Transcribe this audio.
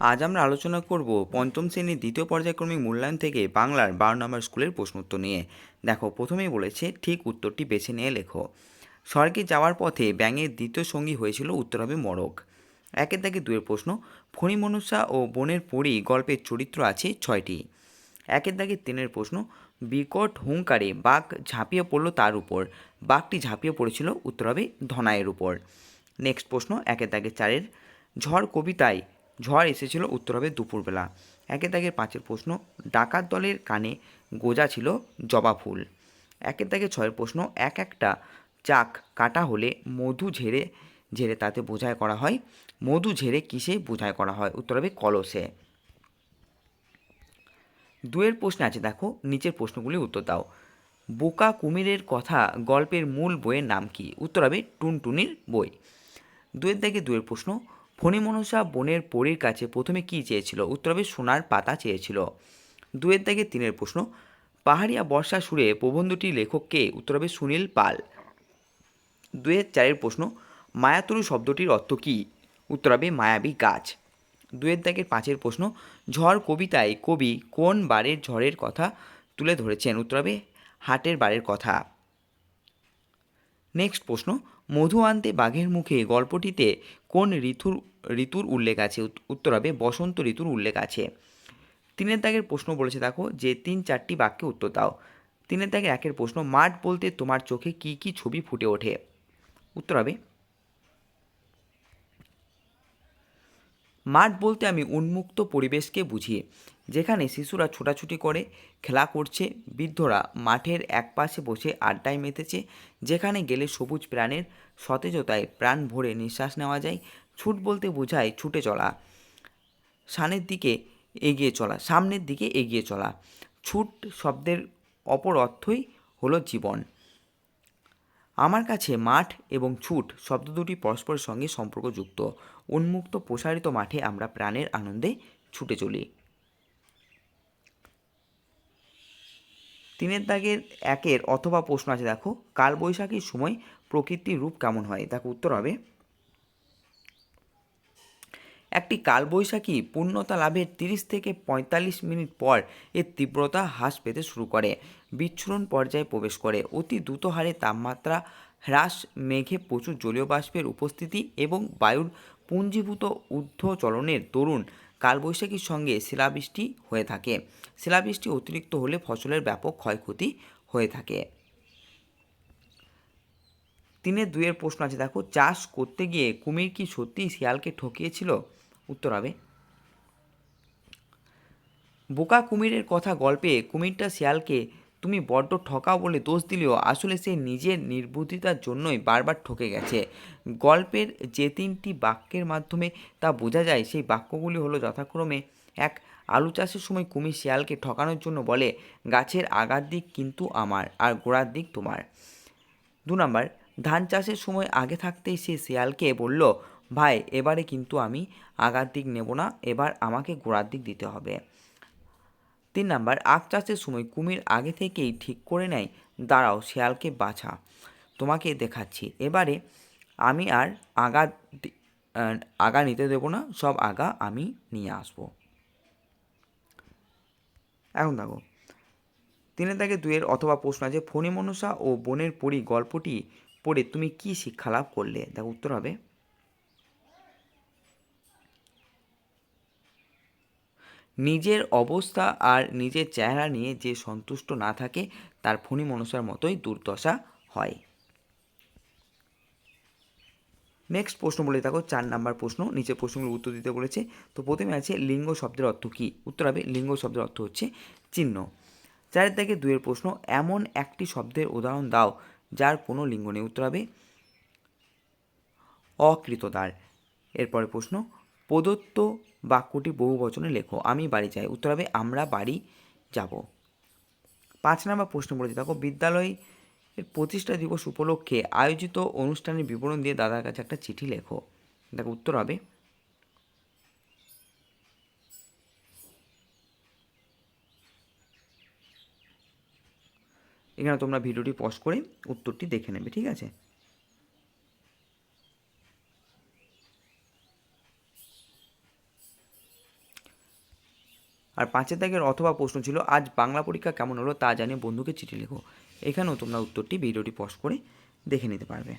আজ আমরা আলোচনা করব পঞ্চম শ্রেণির দ্বিতীয় পর্যায়ক্রমিক মূল্যায়ন থেকে বাংলার বারো নম্বর স্কুলের প্রশ্ন উত্তর নিয়ে। দেখো, প্রথমেই বলেছে, ঠিক উত্তরটি বেছে নিয়ে লেখো। স্বর্গে যাওয়ার পথে ব্যাঙের দ্বিতীয় সঙ্গী হয়েছিল উত্তর হবে মরক একের দাগে দুয়ের প্রশ্ন, ফণি মনুষ্যা ও বনের পরি গল্পের চরিত্র আছে ছয়টি। একের দাগে তিনের প্রশ্ন, বিকট হুঙ্কারে বাঘ ঝাঁপিয়ে পড়ল তার উপর। বাঘটি ঝাঁপিয়ে পড়েছিল উত্তর হবে ধনায়ের উপর। নেক্সট প্রশ্ন, একের দাগে চারের, ঝড় কবিতায় ঝড় এসেছিল উত্তর হবে দুপুরবেলা। একের দাগের পাঁচের প্রশ্ন, ডাকাত দলের কানে গোজা ছিল জবা ফুল। একের দাগে ছয়ের প্রশ্ন, এক একটা চাক কাটা হলে মধু ঝেড়ে ঝেড়ে তাতে বোঝাই করা হয়। মধু ঝেড়ে কিসে বোঝাই করা হয়? উত্তর হবে কলসে। দুয়ের প্রশ্ন আছে, দেখো, নিচের প্রশ্নগুলি উত্তর দাও। বোকা কুমিরের কথা গল্পের মূল বইয়ের নাম কি? উত্তর হবে টুনটুনির বই। দুয়ের দাগে দুয়ের প্রশ্ন ফণিমনসা বনের পরীর কাছে প্রথমে কী চেয়েছিল? উত্তর হবে, সোনার পাতা চেয়েছিল। দুয়ের দাগে তিনের প্রশ্ন, পাহাড়িয়া বর্ষা সুরে প্রবন্ধটির লেখক কে? উত্তর হবে, সুনীল পাল। দুয়ের চারের প্রশ্ন, মায়াতরু শব্দটির অর্থ কী? উত্তর হবে, মায়াবী গাছ। দুয়ের দাগের পাঁচের প্রশ্ন, ঝড় কবিতায় কবি কোন বারের ঝড়ের কথা তুলে ধরেছেন? উত্তর হবে, হাটের বারের কথা। নেক্সট প্রশ্ন, মধু আনতে বাঘের মুখে গল্পটিতে কোন ঋতুর ঋতুর উল্লেখ আছে? উত্তর হবে বসন্ত ঋতুর উল্লেখ আছে। তিনের দাগের প্রশ্ন বলেছে দেখো যে তিন চারটি বাক্যে উত্তর দাও। তিনের দাগের একের প্রশ্ন, মাঠ বলতে তোমার চোখে কি কি ছবি ফুটে ওঠে? উত্তর হবে মাঠ বলতে আমি উন্মুক্ত পরিবেশকে বুঝিয়ে, যেখানে শিশুরা ছোটাছুটি করে, খেলা করছে, বৃদ্ধরা মাঠের একপাশে বসে আড্ডায় মেতেছে, যেখানে গেলে সবুজ প্রাণের সতেজতায় প্রাণ ভরে নিঃশ্বাস নেওয়া যায়। ছুট বলতে বোঝায় ছুটে চলা সানের দিকে এগিয়ে চলা, সামনের দিকে এগিয়ে চলা। ছুট শব্দের অপর অর্থই হলো জীবন। আমার কাছে মাঠ এবং ছুট শব্দ দুটি পরস্পরের সঙ্গে সম্পর্কযুক্ত। উন্মুক্ত প্রসারিত মাঠে আমরা প্রাণের আনন্দে ছুটে চলি। তিনের দাগের একের অথবা প্রশ্ন আছে, দেখো। কালবৈশাখীর সময় প্রকৃতির রূপ কেমন হয়? দেখো, উত্তর হবে, একটি কালবৈশাখী পূর্ণতা লাভের তিরিশ থেকে পঁয়তাল্লিশ মিনিট পর এর তীব্রতা হ্রাস পেতে শুরু করে। বিচ্ছুরণ পর্যায়ে প্রবেশ করে। অতি দ্রুত হারে তাপমাত্রা হ্রাস, মেঘে প্রচুর জলীয় বাষ্পের উপস্থিতি এবং বায়ুর পুঞ্জীভূত ঊর্ধ্ব চলনের দরুন কালবৈশাখীর সঙ্গে শিলাবৃষ্টি হয়ে থাকে। শিলাবৃষ্টি অতিরিক্ত হলে ফসলের ব্যাপক ক্ষয়ক্ষতি হয়ে থাকে। তিনের দুইয়ের প্রশ্ন আছে। দেখো, চাষ করতে গিয়ে কুমির কি সত্যিই শিয়ালকে ঠকিয়েছিল? উত্তর হবে, বোকা কুমিরের কথা গল্পে কুমিরটা শিয়ালকে তুমি বড্ড ঠকাও বলে দোষ দিলেও আসলে সে নিজের নির্বুদ্ধিতার জন্যই বারবার ঠকে গেছে। গল্পের যে তিনটি বাক্যের মাধ্যমে তা বোঝা যায়, সেই বাক্যগুলি হলো যথাক্রমে এক, আলু চাষের সময় কুমির শিয়ালকে ঠকানোর জন্য বলে, গাছের আগার দিক কিন্তু আমার আর গোড়ার দিক তোমার। দু নম্বর, ধান চাষের সময় আগে থাকতেই সে শিয়ালকে বলল, ভাই, এবারে কিন্তু আমি আগার দিক নেব না, এবার আমাকে গোড়ার দিক দিতে হবে। তিন নাম্বার, আখ চাষের সময় কুমির আগে থেকেই ঠিক করে নেয়। দাঁড়াও, শেয়ালকে বাছা। তোমাকে দেখাচ্ছি। এবারে আমি আর আগা আগা নিতে দেবো না, সব আগা আমি নিয়ে আসব। এখন দেখো, তিনের দাগে দুয়ের অথবা প্রশ্ন আছে ফণি মনসা ও বনের পরি গল্পটি পড়ে তুমি কি শিক্ষা লাভ করলে? দেখো উত্তর হবে নিজের অবস্থা আর নিজের চেহারা নিয়ে যে সন্তুষ্ট না থাকে, তার ফণি মনসার মতোই দুর্দশা হয়। নেক্সট প্রশ্ন বলে থাকো চার নাম্বার প্রশ্ন নিচের প্রশ্নগুলো উত্তর দিতে বলেছে। তো প্রথমে আছে, লিঙ্গ শব্দের অর্থ কী? উত্তর হবে, লিঙ্গ শব্দের অর্থ হচ্ছে চিহ্ন। চারের থেকে দুইয়ের প্রশ্ন, এমন একটি শব্দের উদাহরণ দাও, যার কোনো লিঙ্গ নেই। উত্তর হবে, অকৃতদার। এরপরে প্রশ্ন, প্রদত্ত বাক্যটি বহু বচনে লেখো। আমি বাড়ি যাই। উত্তর হবে, আমরা বাড়ি যাব। পাঁচ নম্বর প্রশ্ন বলেছে, দেখো, বিদ্যালয় এর প্রতিষ্ঠা দিবস উপলক্ষে আয়োজিত অনুষ্ঠানের বিবরণ দিয়ে দাদার কাছে একটা চিঠি লেখো। দেখো, উত্তর হবে, এখানে তোমরা ভিডিওটি পজ করে উত্তরটি দেখে নেবে, ঠিক আছে? আর পাঁচের দাগের অথবা প্রশ্ন ছিল, আজ বাংলা পরীক্ষা কেমন হলো তা জানিয়ে বন্ধুকে চিঠি লেখো। এখানেও তোমরা উত্তরটি ভিডিওটি পজ করে দেখে নিতে পারবে।